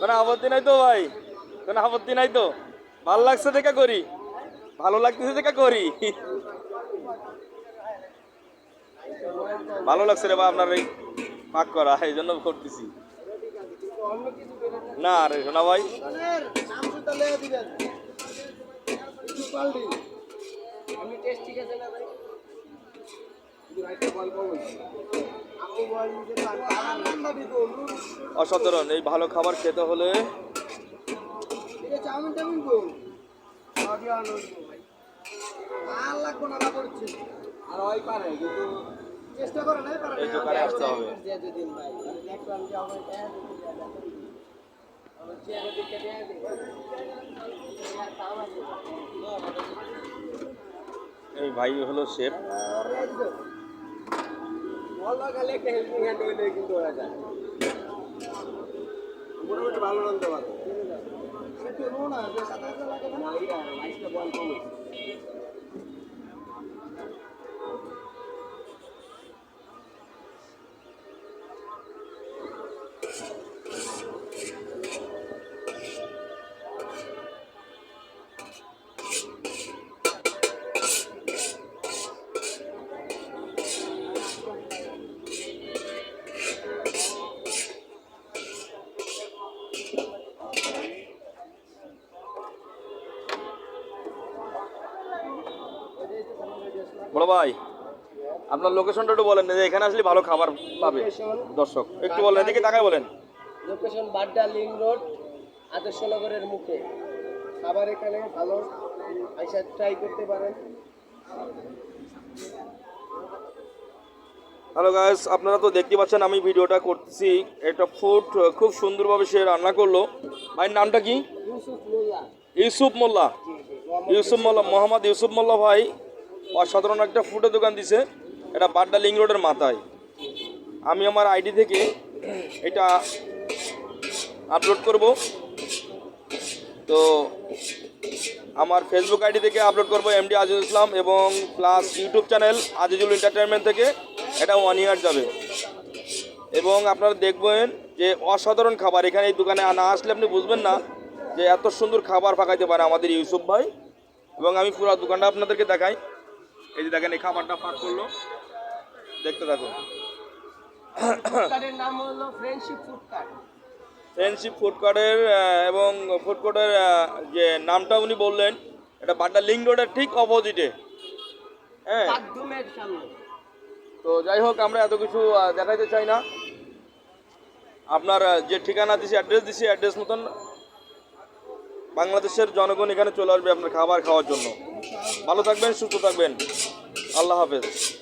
কোনো আপত্তি নাই তো ভাই? কোনো আপত্তি নাই তো? ভালো লাগছে দেখা করি। ভালো লাগতেছে দেখা করি। ভালো লাগছে রে বা আপনার এই পাক করা, এই জন্য করতেছি না রে শোনা ভাই। আমি অসাধারণ এই ভালো খাবার খেতে হলে চাউমিন টাউমিন গো আগে আনো ভাই আর লাগবো না আর ওই পারে চেষ্টা করে আসতে হবে এই ভাই হলো শেফ বলা খালি একটা হেল্পিং হ্যান্ড হইলে কিন্তু ওরা যায় মোটামুটি ভালো রাখতে পারো না সাদা লাগে না বড় ভাই আপনার লোকেশনটা একটু বলেন যে এখানে আসলে ভালো খাবার পাবে দর্শক। একটু বলেন এদিকে তাকায় বলেন। লোকেশন বাড্ডা লিং রোড আদর্শনগরের মুখে। খাবার এখানে ভালো আইসা ট্রাই করতে পারেন। হ্যালো গাইস আপনারা তো দেখতে পাচ্ছেন আমি ভিডিওটা করতেছি একটা ফুড খুব সুন্দরভাবে সে রান্না করল। ভাইয়ের নামটা কি? ইউসুফ মোল্লা। ইউসুফ মোল্লা। ইউসুফ মোল্লা মোহাম্মদ ইউসুফ মোল্লা ভাই। অসাধারণ একটা ফুডের দোকান দিছে, এটা বাড্ডা লিং রোডের মাথায়। আমি আমার আইডি থেকে এটা আপলোড করব। তো আমার ফেসবুক আইডি থেকে আপলোড করব এমডি আজিজুল ইসলাম এবং plus YouTube channel Azizul entertainment থেকে, এটা ওয়ান ইয়ার যাবে। এবং আপনারা দেখবেন যে অসাধারণ খাবার, এখানে এই দোকানে না আসলে আপনি বুঝবেন না যে এত সুন্দর খাবার পাকাইতে পারে আমাদের ইউসুফ ভাই। এবং আমি পুরো দোকানটা আপনাদেরকে দেখাই। এই যে দেখেন এই খাবারটা পাক করল। দেখতে থাকুন। নাম হলো friendship food card friendship food কোর্টের এবং ফুড কোর্টের যে নামটা উনি বললেন এটা বাড্ডা লিঙ্ক রোডের ঠিক অপোজিটে হ্যাঁ। তো যাই হোক আমরা এত কিছু দেখাইতে চাই না। আপনার যে ঠিকানা দিছি অ্যাড্রেস দিছি অ্যাড্রেস মতন বাংলাদেশের জনগণ এখানে চলে আসবে আপনার খাবার খাওয়ার জন্য। ভালো থাকবেন সুস্থ থাকবেন। আল্লাহ হাফেজ।